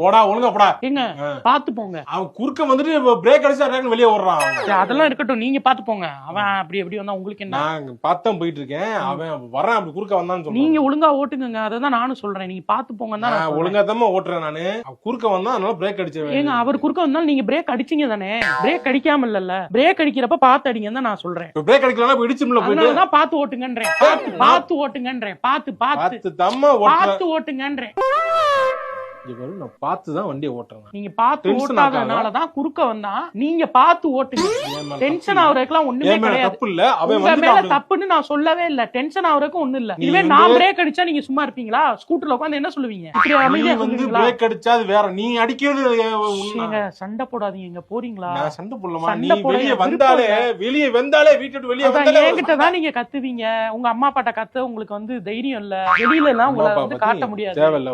போடா ஒழுங்கா போடா. ஏங்க. பாத்து போங்க. அவன் குறுக்க வந்துட்டு பிரேக் அடிச்சு டக்குனு வெளியே ஓடுறான் அதெல்லாம் இருக்கட்டும். நீங்க பாத்து போங்க. அவன் அப்படி எப்படி வந்தா உங்களுக்கு என்ன? நான் பார்த்தேன் போயிட்டு இருக்கேன். அவன் வரான் அப்படி குறுக்க வந்தான்னு சொல்றான். நீங்க ஒழுங்கா ஓட்டுங்க அததான் நானும் சொல்றேன். நீங்க பாத்து போங்க தான் ஒழுங்கா தான் ஓட்டுறேன் நானு. குறுக்க வந்தான் அதனால பிரேக் அடிச்சேன் ஏங்க அவர் குறுக்க வந்தாலும் நீங்க பிரேக் அடிச்சீங்க தானே? பிரேக் அடிக்காம இல்லல்ல பிரேக் அடிக்கிறப்ப பாத்து அடிங்கன்னு தான் நான் சொல்றேன். பிரேக் அடிக்கலாம் இடிச்சும்ல போயிட்டு. அதனாலதான் பாத்து ஓட்டுங்கன்றேன். பாத்து பாத்து ஓட்டுங்கன்றேன். பாத்து பாத்து தம்மா பாத்து ஓட்டுங்கன்றேன். பாரு, நான் பார்த்து தான் வண்டியை ஓட்டுறேன். நீங்க பாத்து Tension ஓட்டாதனாலதான் குறுக்க வந்தா நீங்க பாத்து ஓட்டுங்க. டென்ஷன் ஆகுறதுக்குலாம் ஒண்ணுமே கிடையாது. தப்பு இல்ல. அவன் மேல தப்புன்னு நான் சொல்லவே இல்ல. டென்ஷன் ஆகுறதுக்கு ஒண்ணும் இல்ல. இதுவே நான் பிரேக் அடிச்சா நீங்க சும்மா இருப்பீங்களா? ஸ்கூட்டர்ல உட்காந்து என்ன சொல்லுவீங்க? இப்படி வந்து பிரேக் அடிச்சா அது வேற. நீ அடிக்கிறது ஏங்க, சண்டை போடாதீங்க. இங்க போறீங்களா? நான் சண்டை போடலாமா நீ வெளியே வந்தாலே வெளியே வந்தாலே வீட்டு விட்டு வெளியே வந்தாலே என்கிட்ட தான் நீங்க கத்துவீங்க. உங்க அம்மா அப்பாட்ட கத்த உங்களுக்கு வந்து தைரியம் இல்ல. வெளியில எல்லாம் உங்களை வந்து காட்ட முடியாது. தேவையில்ல.